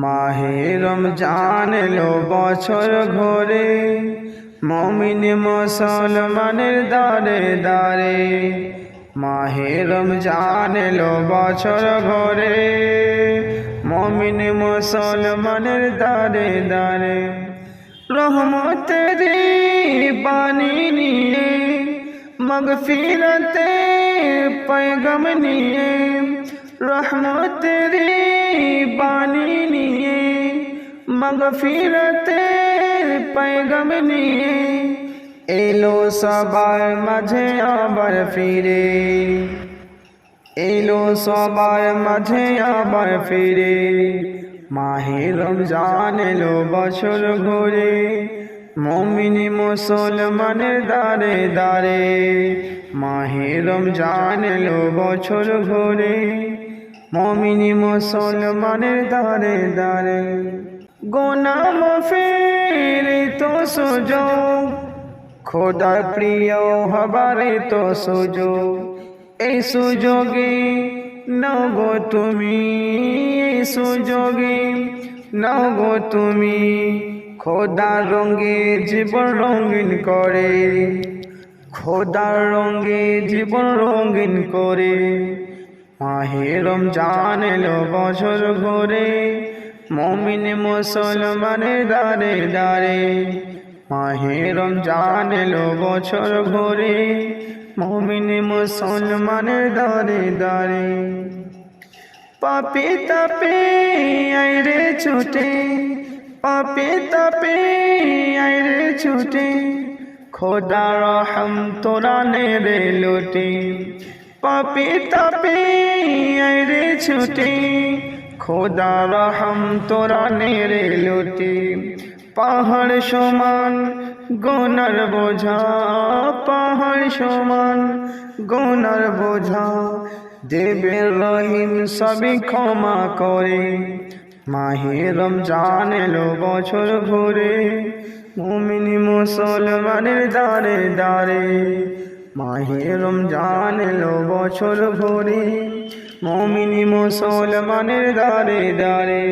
মাহে রমজান এলো বছর ঘরে মমিন মুসলমানের দারে দারে মাহে রমজান এলো বছর ঘরে মমিন মুসলমানের দারে দারে রহমতের পানি নিয়ে মগফিরতে पैगम নিয়ে রহমতের বাণী নিয়ে মগফিরতের পেগমনি এলো সবার মাঝে আবার ফিরে। এলো সবার মাঝে আবার ফিরে। মাহে রমজান এলো বছর ঘুরে। মমিনী মুসলমানের দারে দারে মাহে রমজান এলো বছর ঘুরে। মমিনী মুসলমানের দারে দারে গোনাম ফেরে তো সুযোগ। খোদার প্রিয় হবারে তো সুযোগ। এই সুযোগে নগো তুমি, এই সুযোগে নগো তুমি খোদার রঙ্গে জীবন রঙিন করে। খোদার রঙ্গে জীবন রঙিন করে। মাহে রমজান এলো বছর ঘরে মমিন মুসলমানের দারে দারে মাহে রমজান এলো বছর ঘরে মমিন মুসলমানের দারে দারে পাপে তাপে আইরে ছুটে। পাপে তাপে আইরে ছুটে। খোদা রহম তোরা নে রে লোটে। পাপে তাপে আইরে ছুটে। খোদা রহম তোরা রে লোটে। পাহাড় সমান গোনার বোঝা, পাহাড় সমান গোনার বোঝা। দেবের রহিম সবই ক্ষমা করে। মাহে রমজান এলো বছর ঘুরে মুমিনি মুসলমানের দারে দারে মাহে রমজান এলো বছর ভরে। মমিনী মুসলমানের দারে দারে